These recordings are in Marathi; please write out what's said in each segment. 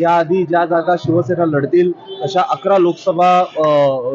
याआधी ज्या जागा शिवसेना लढतील अशा अकरा लोकसभा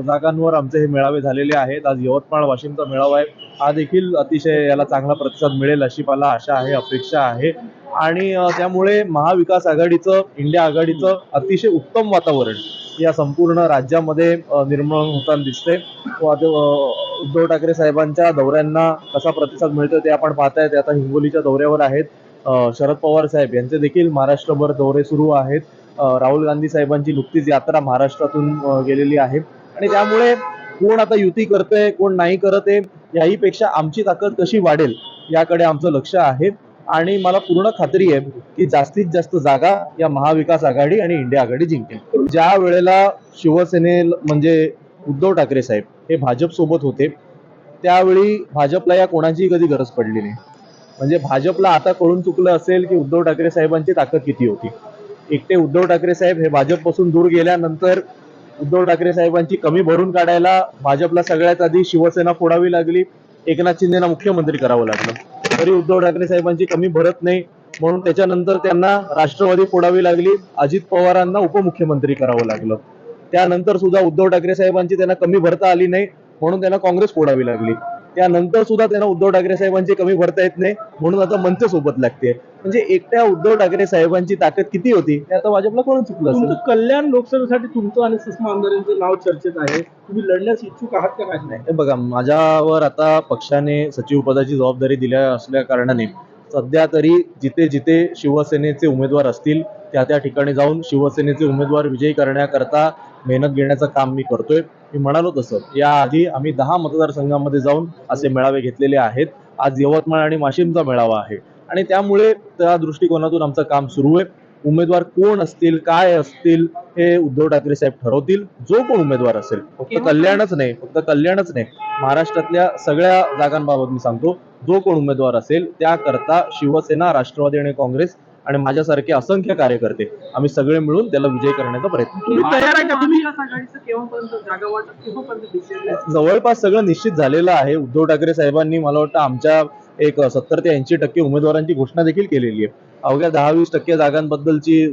जागांवर आमचे हे मेळावे झालेले आहेत. आज यवतमाळ वाशिमचा मेळावा आहे. हा देखील अतिशय याला चांगला प्रतिसाद मिळेल अशी मला आशा आहे अपेक्षा आहे. आणि त्यामुळे महाविकास आघाडीचं इंडिया आघाडीचं अतिशय उत्तम वातावरण या संपूर्ण राज्यामध्ये निर्माण होताना दिसते उद्धव ठाकरे साहेबांच्या दौऱ्यांना कसा प्रतिसाद मिळतो ते आपण पाहतायत ते आता हिंगोलीच्या दौऱ्यावर आहेत. शरद पवार साहेब यांचे देखील महाराष्ट्रभर दौरे सुरू आहेत. राहुल गांधी साहेबांची नुकतीच यात्रा महाराष्ट्रातून गेलेली आहे. आणि त्यामुळे कोण आता युती करतंय कोण नाही करत आहे याही पेक्षा आमची ताकद कशी वाढेल याकडे आमचं लक्ष आहे. आणि मला पूर्ण खात्री आहे की जास्तीत जास्त जागा या महाविकास आघाडी आणि इंडिया आघाडी जिंकेल. ज्या वेळेला शिवसेने म्हणजे उद्धव ठाकरे साहेब हे भाजप सोबत होते त्यावेळी भाजपला या कोणाचीही कधी गरज पडली नाही. म्हणजे भाजपला आता कळून चुकलं असेल की उद्धव ठाकरे साहेबांची ताकद किती होती? एकटे उद्धव ठाकरे साहेब हे भाजपपासून दूर गेल्यानंतर उद्धव ठाकरे साहेबांची कमी भरून काढायला भाजपला सगळ्यात आधी शिवसेना फोडावी लागली एकनाथ शिंदेना मुख्यमंत्री करावं लागलं. तरी उद्धव ठाकरे साहेबांची कमी भरत नाही म्हणून त्याच्यानंतर त्यांना राष्ट्रवादी फोडावी लागली अजित पवारांना उपमुख्यमंत्री करावं लागलं. त्यानंतर सुद्धा उद्धव ठाकरे साहेबांची त्यांना कमी भरता आली नाही म्हणून त्यांना काँग्रेस फोडावी लागली. त्यानंतर सुद्धा त्यांना उद्धव ठाकरे साहेबांची कमी भरता येत नाही म्हणून आता मंच सोबत लागते. म्हणजे एकट्या उद्धव ठाकरे साहेबांची ताकद किती होती ते आता भाजपला कोण चुकलं असेल. तुमचं कल्याण लोकसभेसाठी तुमचं आणि सुषमा आंदोलनचं नाव चर्चेत आहे. तुम्ही लढण्यास इच्छुक आहात का काय? नाही बघा माझ्यावर आता पक्षाने सचिव पदाची जबाबदारी दिल्या असल्या कारणाने सध्या तरी जिथे जिथे शिवसेनेचे उमेदवार असतील त्या त्या ठिकाणी जाऊन शिवसेनेचे उमेदवार विजयी करण्याकरता मेहनत घेण्याचं काम मी करतोय. मी म्हणालो तसं. याआधी आम्ही दहा मतदारसंघामध्ये जाऊन असे मेळावे घेतलेले आहेत. आज यवतमाळ आणि वाशिमचा मेळावा आहे. आणि त्यामुळे त्या दृष्टिकोनातून आमचं काम सुरू आहे. उमेदवार कोण असतील काय असतील हे उद्धव ठाकरे साहेब ठरवतील. जो कोण उमेदवार असेल फक्त कल्याणच नाही फक्त कल्याणच नाही. महाराष्ट्रातल्या सगळ्या जागांबाबत मी सांगतो. जो कोण उमेदवार असेल त्याकरता शिवसेना राष्ट्रवादी आणि काँग्रेस आणि माझ्यासारखे असंख्य कार्यकर्ते आम्ही सगळे मिळून त्याला विजय करण्याचा प्रयत्न जवळपास सगळं निश्चित झालेलं आहे. उद्धव ठाकरे साहेबांनी मला वाटतं आमच्या एक सत्तर ते ऐंशी टक्के उमेदवारांची घोषणा देखील केलेली आहे. अवघ्या दहा वीस टक्के जागांबद्दलची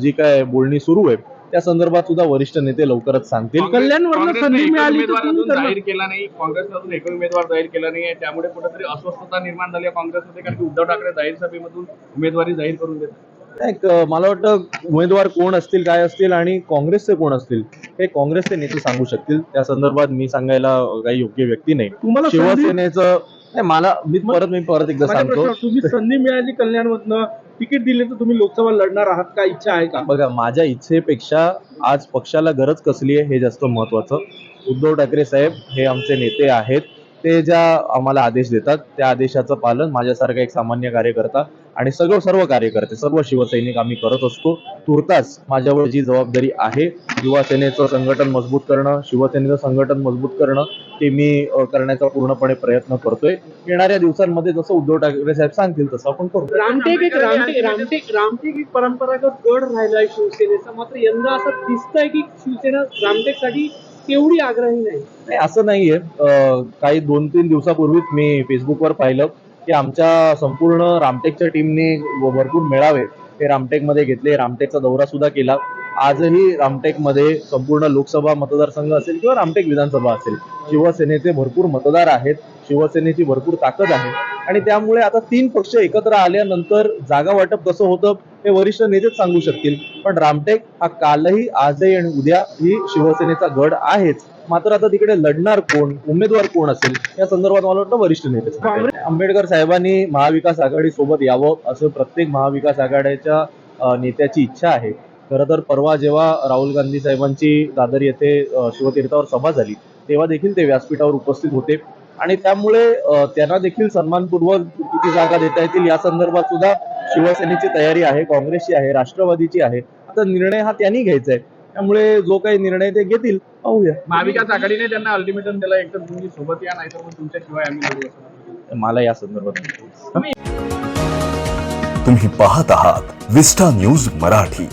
जी काय बोलणी सुरू आहे त्या संदर्भात सुद्धा वरिष्ठ नेते लवकरच सांगतील. कल्याणवरनं काँग्रेसने संधी मिळाली तर तुम्ही. जाहीर केला नाही. काँग्रेसने अजून एकच उमेदवार जाहीर केला नाही आहे. त्यामुळे कुठेतरी अस्वस्थता निर्माण झाली आहे काँग्रेसमध्ये कारण की उद्धव ठाकरे जाहीर सभेमधून उमेदवारी जाहीर करून देतात. एक अं, मला वाटतं उमेदवार कोण असतील काय असतील आणि काँग्रेसचे कोण असतील हे काँग्रेसचे नेते सांगू शकतील. त्या संदर्भात मी सांगायला काही योग्य व्यक्ती नाही. तुम्हाला संधी- शिवसेनेचं नाही मला मी परत मी परत एकदा माझा सांगतो. प्रश्न, तुम्ही संधी मिळाली कल्याणमधनं. तिकीट दिले तर तुम्ही लोकसभा लढणार आहात का? इच्छा आहे का? बघा माझ्या इच्छेपेक्षा आज पक्षाला गरज कसली आहे हे जास्त महत्वाचं. उद्धव ठाकरे साहेब हे आमचे नेते आहेत. ते ज्या आम्हाला आदेश देतात त्या आदेशाचं पालन माझ्यासारखा एक सामान्य कार्यकर्ता आणि सगळं सर्व कार्यकर्ते सर्व शिवसैनिक आम्ही करत असतो. तुर्तास माझ्यावर जी जबाबदारी आहे युवा सेनेचं संघटन मजबूत करणं शिवसेनेचं संघटन मजबूत करणं ते मी करण्याचा पूर्णपणे प्रयत्न करतोय. येणाऱ्या दिवसांमध्ये जसं उद्धव ठाकरे साहेब सांगतील तसं आपण करू. रामटेक एक रामटेक रामटेक रामटेक एक परंपरागत गड राहिला आहे शिवसेनेचा. मात्र यंदा असं दिसतंय की शिवसेना रामटेकसाठी तेवढी आग्रही नाही. असं नाहीये. काही दोन तीन दिवसापूर्वीच मी फेसबुकवर पाहिलं की आमच्या संपूर्ण रामटेकच्या टीमने भरपूर मेळावे हे रामटेकमध्ये घेतले. रामटेकचा दौरा सुद्धा केला. आजही रामटेकमध्ये संपूर्ण लोकसभा मतदारसंघ असेल किंवा रामटेक विधानसभा असेल शिवसेनेचे भरपूर मतदार आहेत शिवसेनेची भरपूर ताकद आहे. आणि त्यामुळे आता तीन पक्ष एकत्र आल्यानंतर जागा वाटप कसं होतं हे वरिष्ठ नेतेच सांगू शकतील. पण रामटेक हा कालही आजही आणि उद्या ही शिवसेनेचा गड आहेच. मात्र आता तिकडे लढणार कोण उमेदवार कोण असेल या संदर्भात मला वाटतं वरिष्ठ नेते. आंबेडकर साहेबांनी महाविकास आघाडी सोबत यावं असं प्रत्येक महाविकास आघाडीच्या अं, नेत्याची इच्छा आहे. खरं तर परवा जेव्हा राहुल गांधी साहेबांची दादर येथे शिवतीर्थावर सभा झाली तेव्हा देखील ते व्यासपीठावर उपस्थित होते. आणि त्यामुळे त्यांना देखील सन्मानपूर्वक किती जागा देता येतील. या संदर्भात सुद्धा शिवसेनेची तयारी आहे काँग्रेसची आहे राष्ट्रवादीची आहे. आता निर्णय हा त्यांनी घ्यायचा आहे. त्यामुळे जो काही निर्णय ते घेतील पाहूया. महाविकास आघाडीने त्यांना अल्टिमेटम दिला एक तर तुम्ही सोबत या नाहीतर मग तुमच्याशिवाय आम्ही मला या संदर्भात तुम्ही पाहत आहात विस्टा न्यूज मराठी.